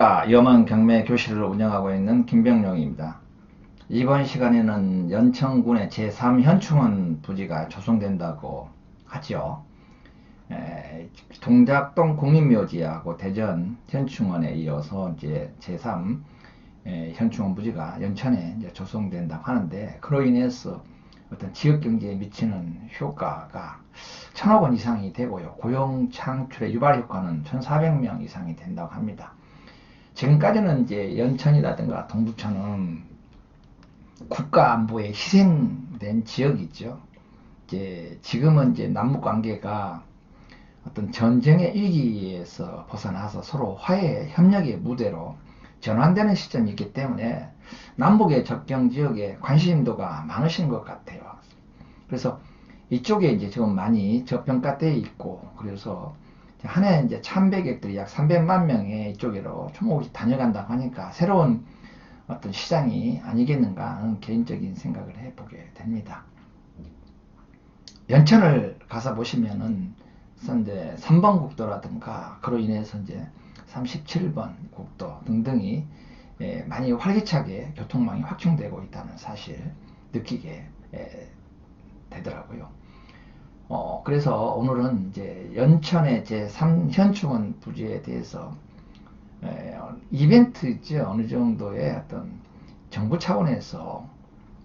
염원 경매 교실을 운영하고 있는 김병용입니다. 이번 시간에는 연천군의 제3현충원 부지가 조성된다고 하죠. 에, 동작동 국립묘지하고 대전 현충원에 이어서 이제 제3 에, 현충원 부지가 연천에 이제 조성된다고 하는데 그로 인해서 어떤 지역 경제에 미치는 효과가 천억 원 이상이 되고요. 고용 창출의 유발 효과는 1,400명 이상이 된다고 합니다. 지금까지는 이제 연천이라든가 동두천은 국가 안보에 희생된 지역이죠. 이제 지금은 이제 남북 관계가 어떤 전쟁의 위기에서 벗어나서 서로 화해 협력의 무대로 전환되는 시점이 있기 때문에 남북의 접경 지역에 관심도가 많으신 것 같아요. 그래서 이쪽에 이제 지금 많이 저평가돼 있고 그래서 한 해 이제 참배객들이 약 300만 명의 이쪽으로 초목이 다녀간다고 하니까 새로운 어떤 시장이 아니겠는가 하는 개인적인 생각을 해보게 됩니다. 연천을 가서 보시면은 이제 3번 국도라든가 그로 인해서 이제 37번 국도 등등이 예, 많이 활기차게 교통망이 확충되고 있다는 사실 느끼게 예, 되더라고요. 어, 그래서 오늘은 이제 연천의 제3현충원 부지에 대해서 에, 이벤트 있죠. 어느 정도의 어떤 정부 차원에서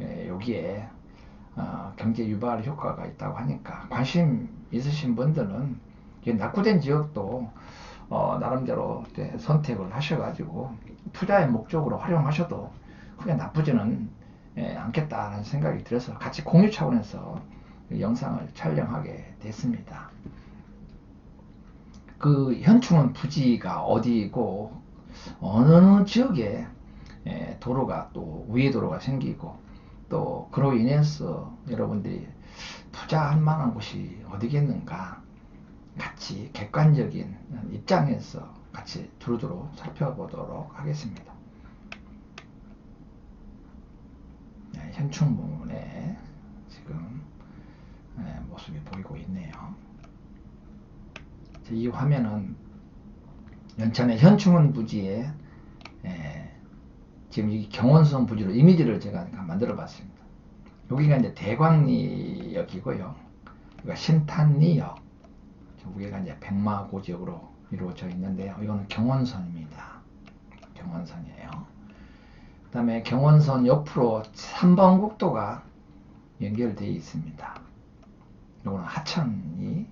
에, 여기에 어, 경제 유발 효과가 있다고 하니까 관심 있으신 분들은 낙후된 지역도 어, 나름대로 선택을 하셔가지고 투자의 목적으로 활용하셔도 크게 나쁘지는 에, 않겠다는 생각이 들어서 같이 공유 차원에서 영상을 촬영하게 됐습니다. 그 현충원 부지가 어디고 어느 지역에 도로가 또 위에 도로가 생기고 또 그로 인해서 여러분들이 투자할 만한 곳이 어디겠는가 같이 객관적인 입장에서 같이 두루두루 살펴보도록 하겠습니다. 네, 현충문에 지금 네, 모습이 보이고 있네요. 이 화면은 연천의 현충원 부지에 에, 지금 이 경원선 부지로 이미지를 제가 만들어 봤습니다. 여기가 이제 대광리역이고요. 여기가 신탄리역. 여기가 이제 백마고 지역으로 이루어져 있는데요. 이거는 경원선입니다. 경원선이에요. 그 다음에 경원선 옆으로 3번 국도가 연결되어 있습니다. 요거는 하천이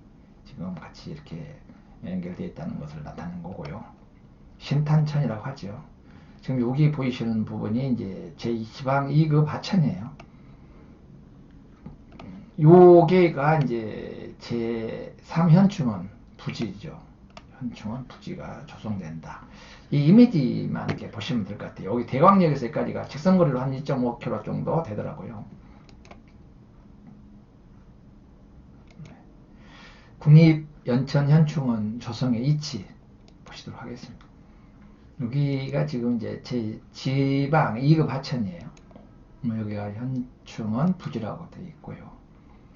지금 같이 이렇게 연결되어 있다는 것을 나타내는 거고요. 신탄천이라고 하죠. 지금 여기 보이시는 부분이 이제 제2지방 2급 하천이에요. 요게가 이제 제3현충원 부지죠. 현충원 부지가 조성된다. 이 이미지만 이렇게 보시면 될 것 같아요. 여기 대광역에서 여기까지가 직선거리로 한 2.5km 정도 되더라고요. 국립연천현충원 조성의 위치 보시도록 하겠습니다. 여기가 지금 이제 제 지방 2급 하천이에요. 뭐 여기가 현충원 부지라고 되어 있고요.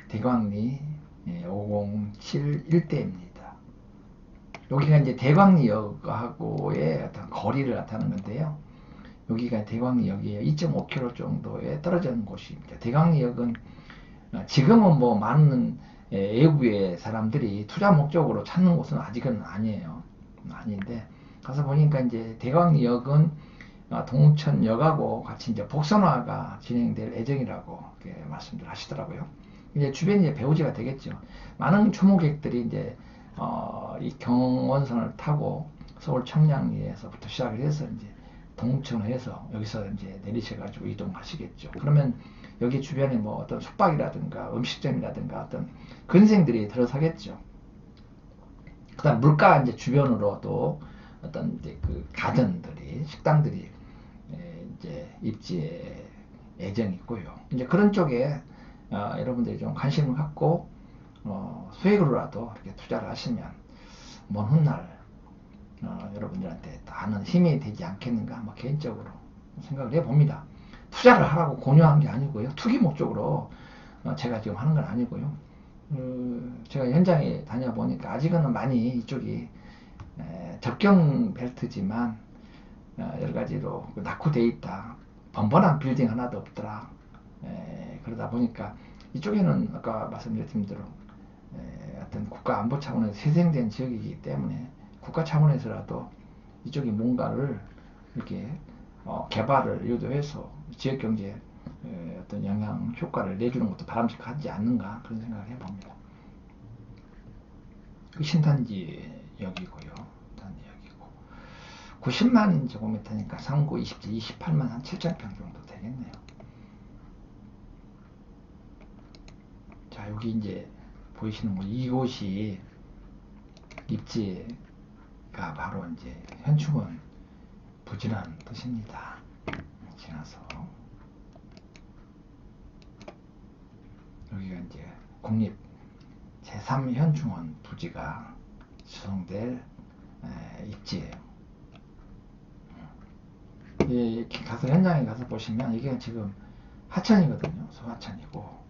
대광리 507 예, 일대입니다. 여기가 이제 대광리역하고의 어떤 거리를 나타내는 건데요. 여기가 대광리역이에요. 2.5km 정도에 떨어지는 곳입니다. 대광리역은 어, 지금은 뭐 많은 예, 외부의 사람들이 투자 목적으로 찾는 곳은 아직은 아니에요. 아닌데 가서 보니까 이제 대광역은 어, 동천역하고 같이 이제 복선화가 진행될 예정이라고 말씀들 하시더라고요. 이제 주변이 이제 배우지가 되겠죠. 많은 초모객들이 이제 어, 이 경원선을 타고 서울 청량리에서부터 시작을 해서 이제 동천을 해서 여기서 이제 내리셔 가지고 이동하시겠죠. 그러면 여기 주변에 뭐 어떤 숙박이라든가 음식점이라든가 어떤 근생들이 들어서겠죠. 그 다음 물가 이제 주변으로 도 어떤 이제 그 가전들이, 식당들이 이제 입지에 예정이 있고요. 이제 그런 쪽에 어, 여러분들이 좀 관심을 갖고 어, 수익으로라도 이렇게 투자를 하시면 먼 훗날 어, 여러분들한테 하는 힘이 되지 않겠는가 뭐 개인적으로 생각을 해봅니다. 투자를 하라고 권유한 게 아니고요. 투기 목적으로 어, 제가 지금 하는 건 아니고요. 어, 제가 현장에 다녀보니까 아직은 많이 이쪽이 에, 접경 벨트지만 어, 여러 가지로 그 낙후돼 있다. 번번한 빌딩 하나도 없더라. 에, 그러다 보니까 이쪽에는 아까 말씀드린 대로 에, 어떤 국가 안보 차원에서 희생된 지역이기 때문에 국가 차원에서라도 이쪽이 뭔가를 이렇게 어, 개발을 유도해서 지역 경제에 에, 어떤 영향 효과를 내주는 것도 바람직하지 않는가 그런 생각을 해봅니다. 그 신탄지 여기고요. 신탄지 여기고 90만 제곱미터니까 상구 20지 28만 한 7천 평 정도 되겠네요. 자 여기 이제 보이시는 곳 이곳이 입지 가 바로 이제 현충원 부지라는 뜻입니다. 지나서 여기가 이제 국립 제3현충원 부지가 조성될 에, 입지예요. 이 이렇게 가서 현장에 가서 보시면 이게 지금 하천이거든요. 소하천이고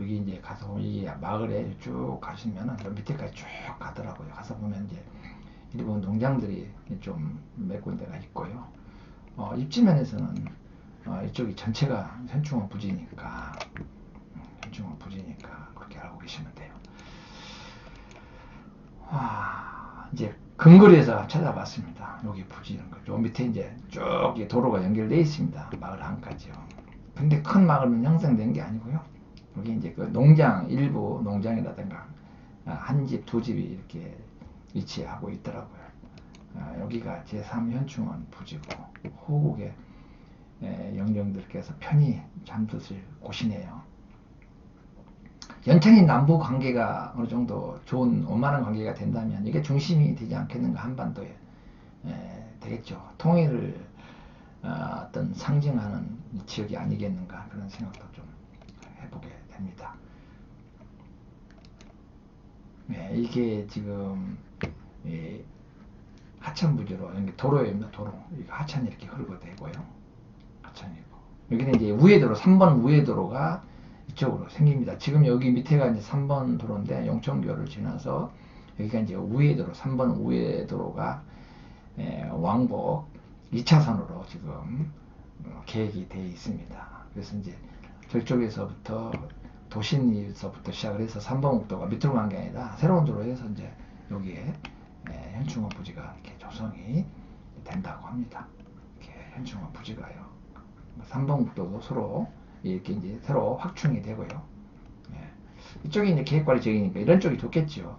여기 이제 가서 이 마을에 쭉 가시면은 저 밑에까지 쭉 가더라고요. 가서 보면 이제 일본 농장들이 좀몇 군데가 있고요. 어, 입지 면에서는 어, 이쪽이 전체가 현충원 부지니까 음, 현충원 부지니까 그렇게 알고 계시면 돼요. 와, 이제 근거리에서 찾아봤습니다. 여기 부지는 거. 요 밑에 이제 쭉 도로가 연결되어 있습니다. 마을 안까지요. 근데 큰 마을은 형성된 게 아니고요. 여기 이제 그 농장, 일부 농장이라든가 아, 한 집, 두 집이 이렇게 위치하고 있더라고요. 아, 여기가 제3현충원 부지고 호국의 에, 영령들께서 편히 잠드실 곳이네요. 연천이 남부 관계가 어느 정도 좋은 원만한 관계가 된다면 이게 중심이 되지 않겠는가 한반도에 에, 되겠죠. 통일을 어, 어떤 상징하는 지역이 아니겠는가 그런 생각도 좀 해보게 됩니다. 네, 이게 지금 이 하천 부지로 여기 도로입니다. 도로 하천이 이렇게 흐르고 되고요. 하천이고 여기는 이제 우회도로 3번 우회도로가 이쪽으로 생깁니다. 지금 여기 밑에가 이제 3번 도로인데 용천교를 지나서 여기가 이제 우회도로 3번 우회도로가 에, 왕복 2차선으로 지금 어, 계획이 되어 있습니다. 그래서 이제 저쪽에서부터 도심에서부터 시작을 해서 3번 국도가 밑으로 간 게 아니라 새로운 도로에서 이제 여기에 에, 현충원 부지가 이렇게 조성이 된다고 합니다. 이렇게 현충원 부지가요. 3번 국도도 서로 이렇게 이제 새로 확충이 되고요. 예. 이쪽이 이제 계획관리 지역이니까 이런 쪽이 좋겠죠.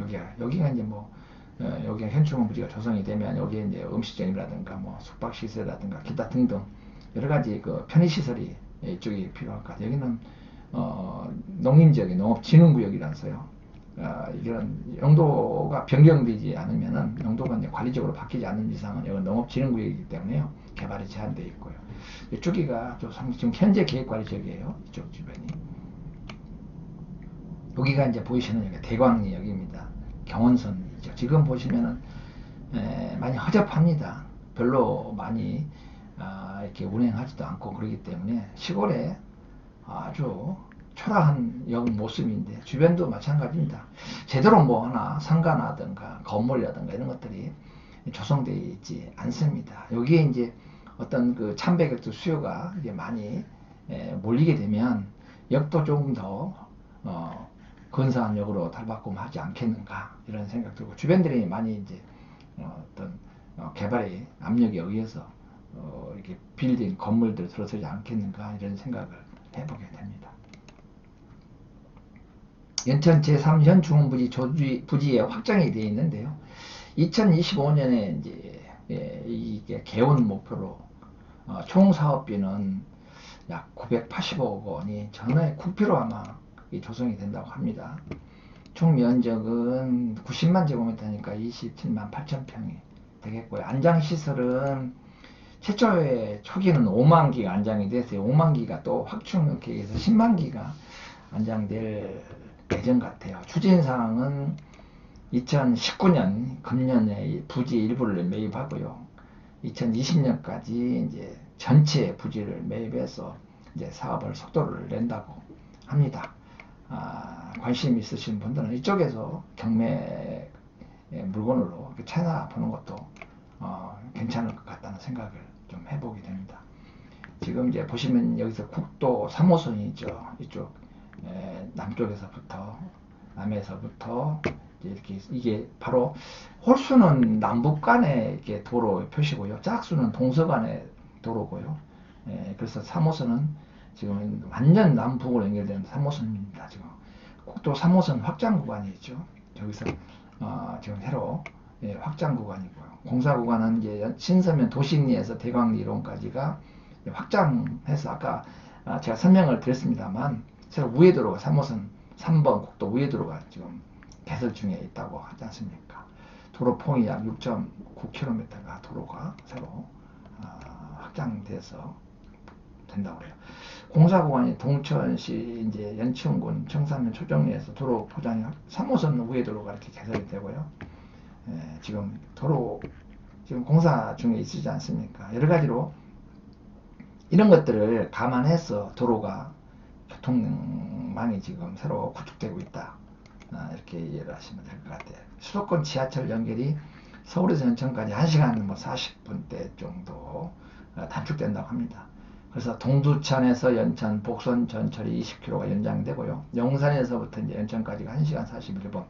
여기가 여기가 이제 뭐 어, 여기가 현충원 부지가 조성이 되면 여기에 이제 음식점이라든가 뭐 숙박시설이라든가 기타 등등 여러 가지 그 편의시설이 이쪽이 필요할 것 같아요. 여기는 어, 농림지역이 농업진흥구역이라서요. 어, 이런 영도가 변경되지 않으면은 영도가 이제 관리적으로 바뀌지 않는 이상은 여기 농업진흥구역이기 때문에요. 개발이 제한되어 있고요. 이쪽이가 지금 현재 계획관리지역이에요. 이쪽 주변이. 여기가 이제 보이시는 여기 대광리역입니다. 경원선이죠. 지금 보시면은 에, 많이 허접합니다. 별로 많이 아, 이렇게 운행하지도 않고 그러기 때문에 시골에 아주 초라한 역 모습인데 주변도 마찬가지입니다. 제대로 뭐 하나 상가나든가 건물이라든가 이런 것들이 조성되어 있지 않습니다. 여기에 이제 어떤 그 참배객들 수요가 이제 많이 에, 몰리게 되면 역도 조금 더 어, 근사한 역으로 달바꿈하지 않겠는가 이런 생각 들고 주변들이 많이 이제 어, 어떤 어, 개발의 압력에 의해서 어, 이렇게 빌딩 건물들 들어서지 않겠는가 이런 생각을 해보게 됩니다. 연천 제3현 중원부지 조지 부지에 확장이 되어 있는데요. 2025년에 이제 예, 이게 개원 목표로 어, 총 사업비는 약 985억 원이 전에 국비로 아마 이 조성이 된다고 합니다. 총 면적은 90만 제곱미터니까 27만 8천 평이 되겠고요. 안장 시설은 최초의 초기는 5만 기가 안장이 됐어요. 5만 기가 또 확충 계획에서 10만 기가 안장될 예정 같아요. 추진사항은 2019년 금년에 이 부지 일부를 매입하고요. 2020년까지 이제 전체 부지를 매입해서 이제 사업을 속도를 낸다고 합니다. 아, 관심 있으신 분들은 이쪽에서 경매 물건으로 찾아보는 것도 어, 괜찮을 것 같다는 생각을 좀 해보게 됩니다. 지금 이제 보시면 여기서 국도 3호선이 있죠. 이쪽 에, 남쪽에서부터 남에서부터 이렇게 이게 바로 홀수는 남북 간의 이렇게 도로 표시고요. 짝수는 동서 간의 도로고요. 예, 그래서 3호선은 지금 완전 남북으로 연결되는 3호선입니다. 지금 국도 3호선 확장 구간이 있죠. 여기서 어, 지금 새로 예, 확장 구간이고요. 공사 구간은 이제 연- 신서면 도심리에서 대광리론까지가 확장해서 아까 아, 제가 설명을 드렸습니다만 새로 우회도로가 3호선 3번 국도 우회도로가 지금 개설 중에 있다고 하지 않습니까? 도로 폭이 약 6.9km가 도로가 새로 아, 확장돼서 된다고 그래요. 공사 구간이 동천시 이제 연치군군 청산면 초정리에서 도로 포장이 3호선 우회도로가 이렇게 개설이 되고요. 예, 지금 도로 지금 공사 중에 있으지 않습니까? 여러 가지로 이런 것들을 감안해서 도로가 교통망이 지금 새로 구축되고 있다. 아, 이렇게 이해를 하시면 될 것 같아요. 수도권 지하철 연결이 서울에서 연천까지 1시간 뭐 40분대 정도 어, 단축된다고 합니다. 그래서 동두천에서 연천, 복선 전철이 20km가 연장되고요. 영산에서부터 이제 연천까지가 1시간 41분.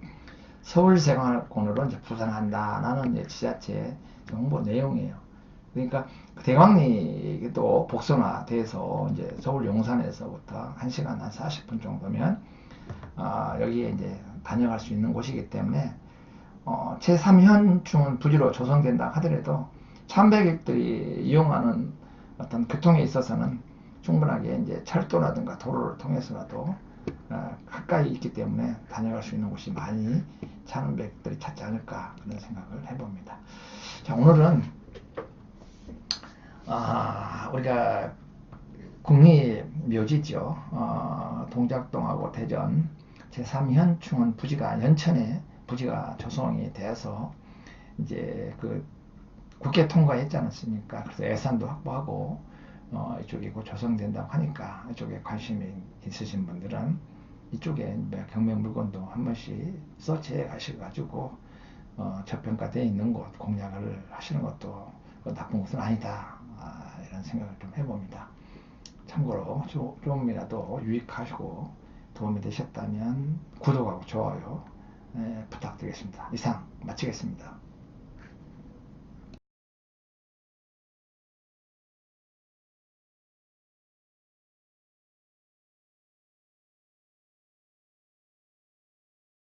서울생활권으로 이제 부산한다라는 지자체 정보 내용이에요. 그러니까 대광리 도 복선화돼서 이제 서울 용산에서부터 1시간 한 40분 정도면 아, 여기에 이제 다녀갈 수 있는 곳이기 때문에 어, 제3현충은 부지로 조성된다 하더라도 참배객들이 이용하는 어떤 교통에 있어서는 충분하게 이제 철도라든가 도로를 통해서라도 어, 가까이 있기 때문에 다녀갈 수 있는 곳이 많이 참배객들이 찾지 않을까 그런 생각을 해봅니다. 자 오늘은 아, 우리가 국립묘지죠. 어, 동작동하고 대전 제3현충원 부지가 연천에 부지가 조성이 돼서 이제 그 국회 통과했지 않았습니까? 그래서 예산도 확보하고 어, 이쪽이 곧 조성된다고 하니까 이쪽에 관심이 있으신 분들은 이쪽에 경매 물건도 한 번씩 서치해 가셔가지고 어, 저평가되어 있는 곳 공략을 하시는 것도 그 나쁜 것은 아니다 아, 이런 생각을 좀 해봅니다. 참고로 조, 조금이라도 유익하시고 도움이 되셨다면 구독하고 좋아요 예, 부탁드리겠습니다. 이상 마치겠습니다.